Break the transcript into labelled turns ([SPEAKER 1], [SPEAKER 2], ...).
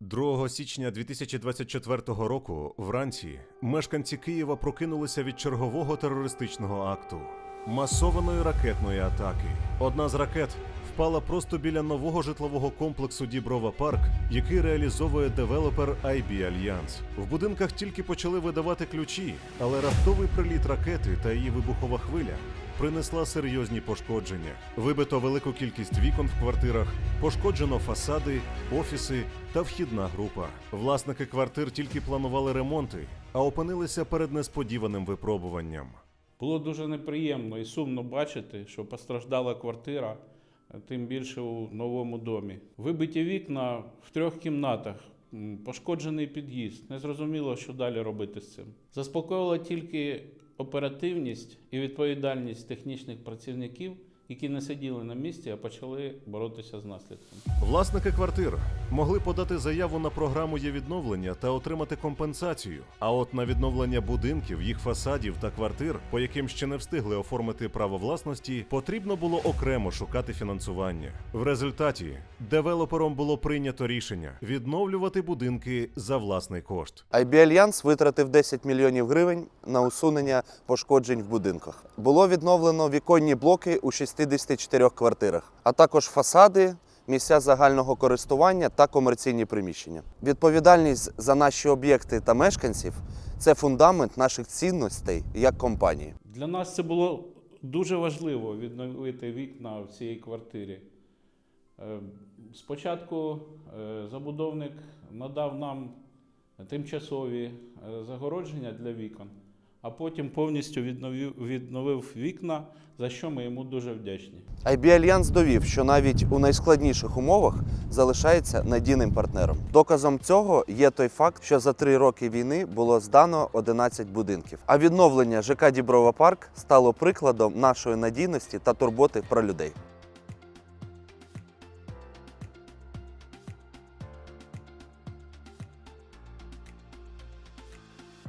[SPEAKER 1] 2 січня 2024 року вранці мешканці Києва прокинулися від чергового терористичного акту масованої ракетної атаки. Одна з ракет впала просто біля нового житлового комплексу Діброва Парк, який реалізовує девелопер IB Alliance. В будинках тільки почали видавати ключі, але раптовий приліт ракети та її вибухова хвиля принесла серйозні пошкодження. Вибито велику кількість вікон в квартирах, пошкоджено фасади, офіси та вхідна група. Власники квартир тільки планували ремонти, а опинилися перед несподіваним випробуванням.
[SPEAKER 2] Було дуже неприємно і сумно бачити, що постраждала квартира, тим більше у новому домі. Вибиті вікна в трьох кімнатах, пошкоджений під'їзд. Незрозуміло, що далі робити з цим. Заспокоїла тільки оперативність і відповідальність технічних працівників, які не сиділи на місці, а почали боротися з наслідками.
[SPEAKER 1] Власники квартир могли подати заяву на програму є відновлення та отримати компенсацію. А от на відновлення будинків, їх фасадів та квартир, по яким ще не встигли оформити право власності, потрібно було окремо шукати фінансування. В результаті девелопером було прийнято рішення відновлювати будинки за власний кошт.
[SPEAKER 3] IB Альянс витратив 10 мільйонів гривень на усунення пошкоджень в будинках. Було відновлено віконні блоки у 64 квартирах, а також фасади, місця загального користування та комерційні приміщення. Відповідальність за наші об'єкти та мешканців це фундамент наших цінностей як компанії.
[SPEAKER 2] Для нас це було дуже важливо відновити вікна в цій квартирі. Е, Спочатку е, забудовник надав нам тимчасові е, загородження для вікон, а потім повністю відновив, відновив вікна, за що ми йому дуже вдячні.
[SPEAKER 3] IB Альянс довів, що навіть у найскладніших умовах залишається надійним партнером. Доказом цього є той факт, що за три роки війни було здано 11 будинків. А відновлення ЖК Діброва Парк стало прикладом нашої надійності та турботи про людей.